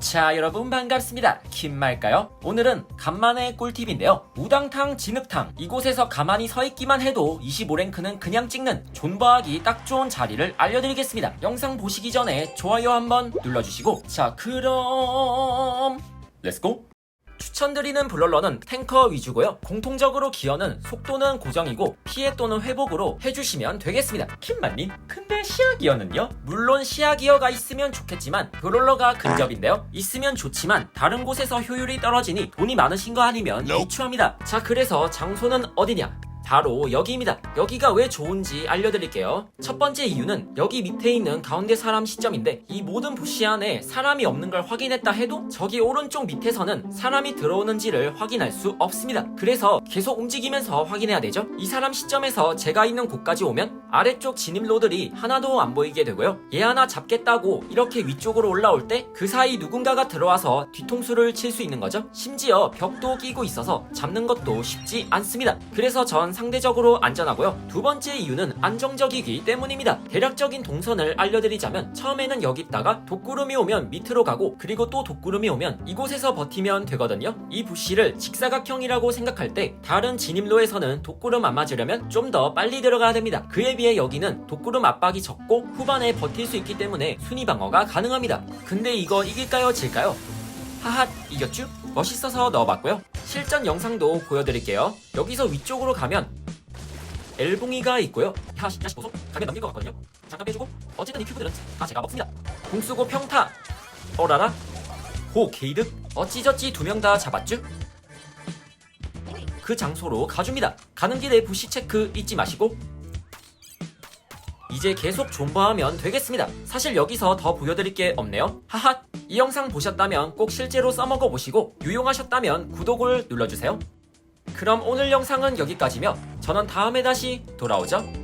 자 여러분 반갑습니다. 김말까요? 오늘은 간만에 꿀팁인데요. 우당탕 진흙탕. 이곳에서 가만히 서 있기만 해도 25랭크는 그냥 찍는 존버하기 딱 좋은 자리를 알려드리겠습니다. 영상 보시기 전에 좋아요 한번 눌러주시고. 자 그럼 렛츠고 추천드리는 블롤러는 탱커 위주고요. 공통적으로 기어는 속도는 고정이고 피해 또는 회복으로 해주시면 되겠습니다. 킴만님, 근데 시야 기어는요? 물론 시야 기어가 있으면 좋겠지만 블롤러가 근접인데요. 있으면 좋지만 다른 곳에서 효율이 떨어지니 돈이 많으신 거 아니면 비추합니다. 자, 그래서 장소는 어디냐? 바로 여기입니다. 여기가 왜 좋은지 알려드릴게요. 첫 번째 이유는 여기 밑에 있는 가운데 사람 시점인데 이 모든 부시 안에 사람이 없는 걸 확인했다 해도 저기 오른쪽 밑에서는 사람이 들어오는지를 확인할 수 없습니다. 그래서 계속 움직이면서 확인해야 되죠. 이 사람 시점에서 제가 있는 곳까지 오면 아래쪽 진입로들이 하나도 안 보이게 되고요. 얘 하나 잡겠다고 이렇게 위쪽으로 올라올 때 그 사이 누군가가 들어와서 뒤통수를 칠 수 있는 거죠. 심지어 벽도 끼고 있어서 잡는 것도 쉽지 않습니다. 그래서 전 상대적으로 안전하고요. 두 번째 이유는 안정적이기 때문입니다. 대략적인 동선을 알려드리자면 처음에는 여기 있다가 독구름이 오면 밑으로 가고 그리고 또 독구름이 오면 이곳에서 버티면 되거든요. 이 부시를 직사각형이라고 생각할 때 다른 진입로에서는 독구름 안 맞으려면 좀 더 빨리 들어가야 됩니다. 그에 비해 여기는 독구름 압박이 적고 후반에 버틸 수 있기 때문에 순위 방어가 가능합니다. 근데 이거 이길까요 질까요? 하하 이겼쥬? 멋있어서 넣어봤고요. 실전 영상도 보여드릴게요. 여기서 위쪽으로 가면 엘봉이가 있고요. 야, 야, 보소 가면 넘길 것 같거든요. 잠깐 빼주고 어쨌든 이 큐브들은 다 제가 먹습니다. 공 쓰고 평타. 어라라. 호 게이득. 어찌저찌 두 명 다 잡았쥬? 그 장소로 가줍니다. 가는 길에 부시 체크 잊지 마시고 이제 계속 존버하면 되겠습니다. 사실 여기서 더 보여드릴 게 없네요. 하하, 이 영상 보셨다면 꼭 실제로 써먹어 보시고 유용하셨다면 구독을 눌러주세요. 그럼 오늘 영상은 여기까지며 저는 다음에 다시 돌아오죠.